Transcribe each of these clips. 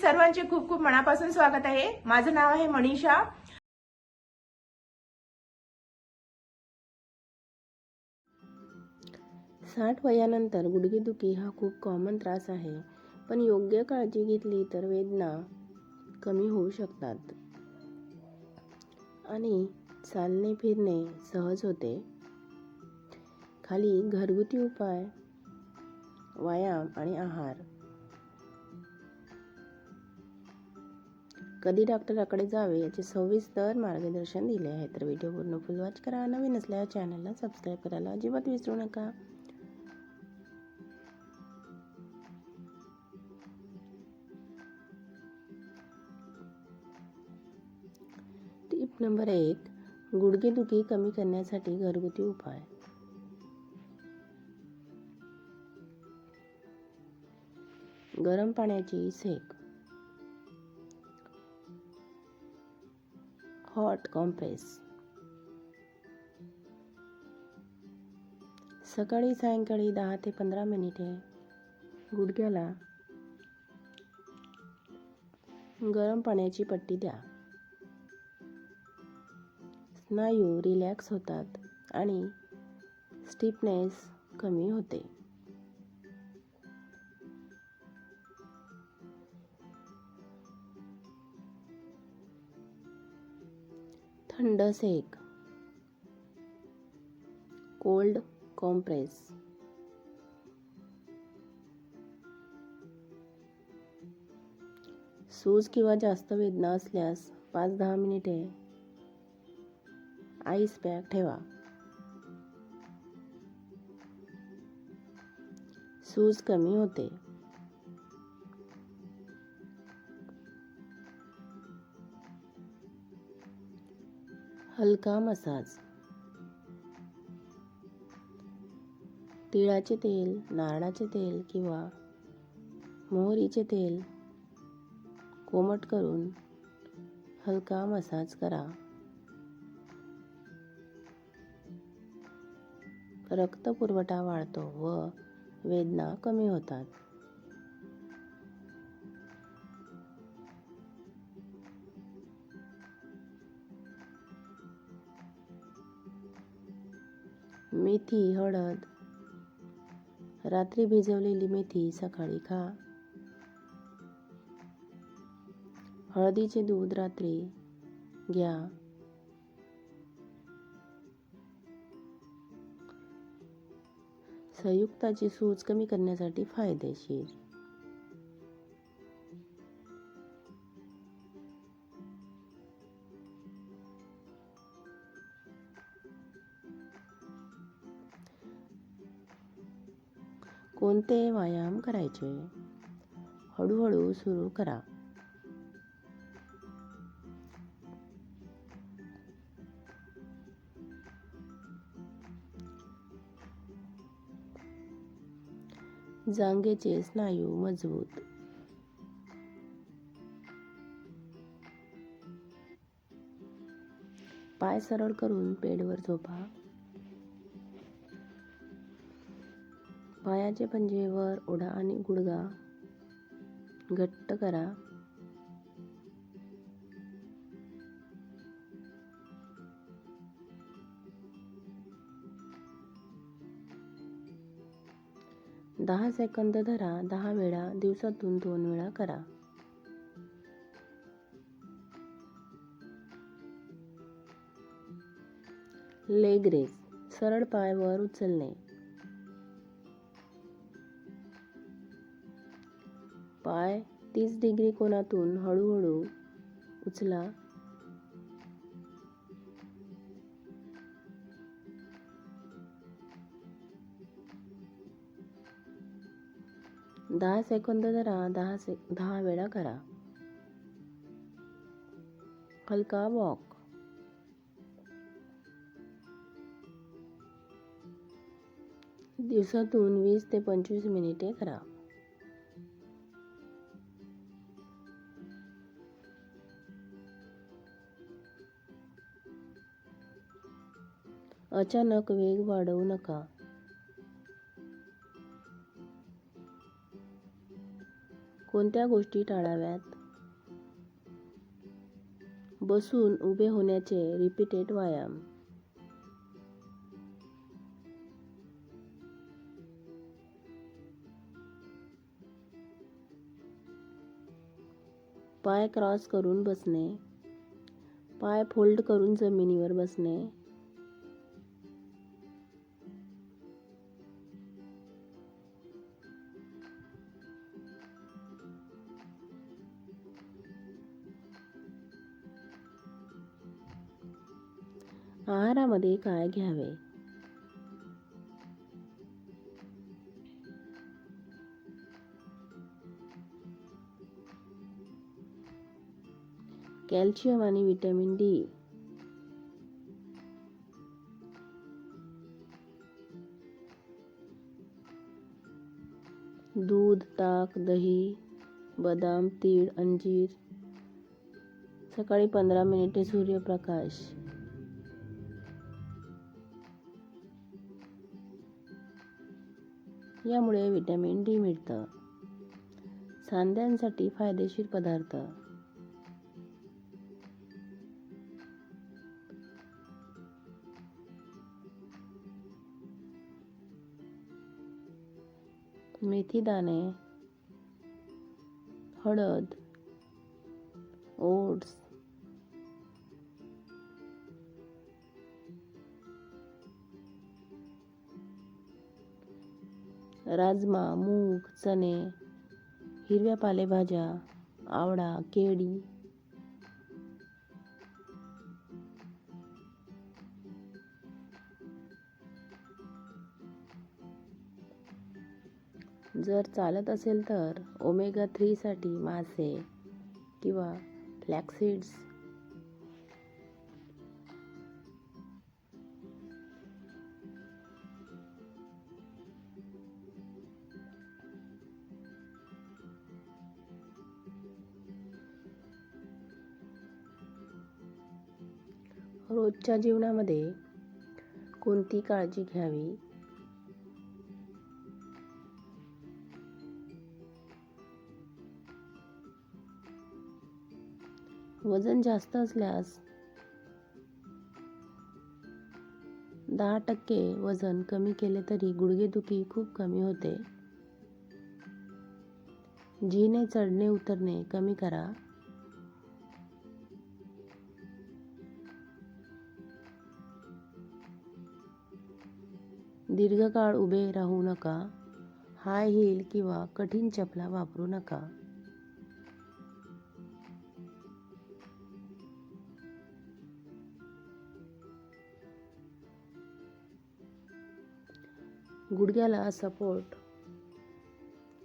सर्वांचे खूप खूप मनापासून स्वागत आहे. माझं नाव आहे मनीषा. साठ वयानंतर गुडघेदुखी हा खूप कॉमन त्रास आहे. पण योग्य काळजी घेतली तर वेदना कमी होऊ शकतात. आणि चालणे फिरणे सहज होते. खाली घरगुती उपाय व्यायाम आणि आहार. कधी डॉक्टराकडे जावे याचे सविस्तर मार्गदर्शन दिले आहे तर व्हिडिओ पूर्ण फुल वॉच करा. नवीन असल्या चॅनलला सबस्क्राईब करायला अजिबात विसरू नका. टिप नंबर एक गुडघेदुखी कमी करण्यासाठी घरगुती उपाय. गरम पाण्याची सेक. Hot compress. सकाळी सायंकाळी दहा ते पंधरा मिनिटे गुडघ्याला गरम पाण्याची पट्टी द्या. स्नायू रिलॅक्स होतात आणि स्टिफनेस कमी होते. थंड सेक कोल्ड कॉम्प्रेस सूज किंवा जास्त वेदना असल्यास पाच दहा मिनिटे आईस पॅक ठेवा। सूज कमी होते। हलका मसाज. तिळाचे तेल नारळाचे तेल किंवा मोहरीचे तेल कोमट करून हलका मसाज करा. रक्त पुरवठा वाढतो व वेदना कमी होतात. मेथी हळद. रात्री भिजवलेली मेथी सकाळी खा. हळदीचे दूध रात्री घ्या. संयुक्ताची सूज कमी करण्यासाठी फायदेशीर. कोणते व्यायाम करायचे? हळूहळू सुरू करा. जांघेचे स्नायू मजबूत. पाय सरळ करून पेडवर झोपा. पायाचे पंजे वर ओढा आणि गुडगा घट्ट करा. दहा सेकंद धरा दहा वेळा दिवसातून दोन वेळा करा. लेग रेस सरळ पाय वर उचलणे. पाय तीस डिग्री कोनातून हळूहळू उचला. दहा सेकंद धरा दहा से दहा वेळा करा. हलका वॉक दिवसातून वीस ते पंचवीस मिनिटे करा. अचानक वेग वाढवू नका. कोणत्या गोष्टी टाळाव्यात? बसून उभे होण्याचे रिपीटेड व्यायाम. पाय क्रॉस करून बसणे. पाय फोल्ड करून जमिनीवर बसणे. आहारामध्ये काय घ्यावे? कॅल्शियम आणि व्हिटॅमिन डी. दूध ताक दही बदाम तीळ अंजीर. सकाळी पंधरा मिनिटे सूर्यप्रकाश. यामुळे व्हिटॅमिन डी मिळतं. सांध्यांसाठी फायदेशीर पदार्थ. मेथी दाणे हळद ओट्स राजमा मूग चणे हिरव्या पालेभाज्या आवळा केळी. जर चालत असेल तर ओमेगा थ्रीसाठी मासे किंवा फ्लॅक्सीड्स रोजच्या जीवनामध्ये कोणती काळजी घ्यावी? वजन जास्त असल्यास दहा टक्के वजन कमी केले तरी गुडघेदुखी खूप कमी होते. जिने चढणे उतरणे कमी करा. दीर्घकाळ उभे राहू नका. हाय हील किंवा कठीण चपला वापरू नका. गुडघ्याला सपोर्ट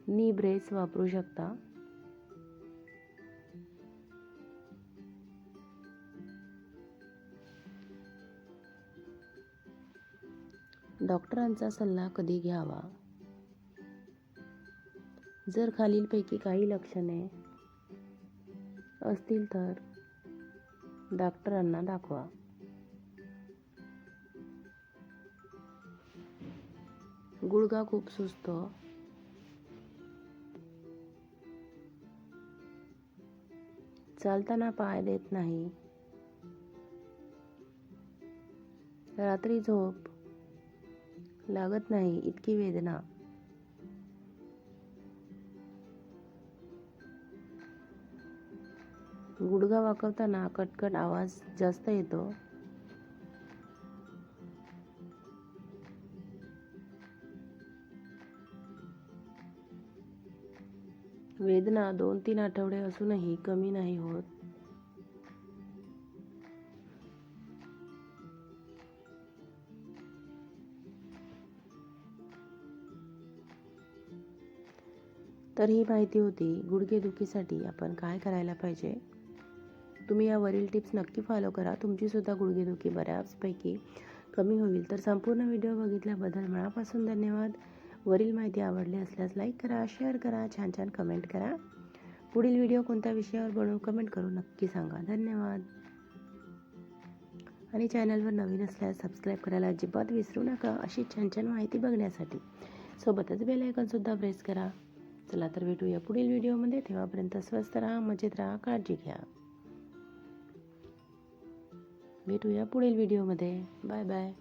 नी ब्रेस वापरू शकता. डॉक्टरांचा सल्ला कधी घ्यावा? जर खालीलपैकी काही लक्षणे असतील तर डॉक्टरांना दाखवा. गुडघा खूप सुचतो चालताना पाय देत नाही. रात्री झोप लागत नाही इतकी वेदना. गुडघा वाकवताना कटकट आवाज जास्त येतो. वेदना दोन तीन आठवडे असूनही कमी नाही होत. तर ही माहिती होती गुडघेदुखीसाठी आपण काय करायला पाहिजे? तुम्ही या वरील टिप्स नक्की फॉलो करा. तुमचीसुद्धा गुडघेदुखी बऱ्याचपैकी कमी होईल. तर संपूर्ण व्हिडिओ बघितल्याबद्दल मनापासून धन्यवाद. वरील माहिती आवडली असल्यास लाईक करा शेअर करा छान छान कमेंट करा. पुढील व्हिडिओ कोणत्या विषयावर बनवू कमेंट करून नक्की सांगा. धन्यवाद. आणि चॅनलवर नवीन असल्यास सबस्क्राईब करायला अजिबात विसरू नका अशी छान छान माहिती बघण्यासाठी. सोबतच बेल आयकॉनसुद्धा प्रेस करा. चला तर भेटूया पुढील व्हिडिओमध्ये. तेव्हापर्यंत स्वस्त राहा मजेत राहा काळजी घ्या. भेटूया पुढील व्हिडिओमध्ये. Bye bye.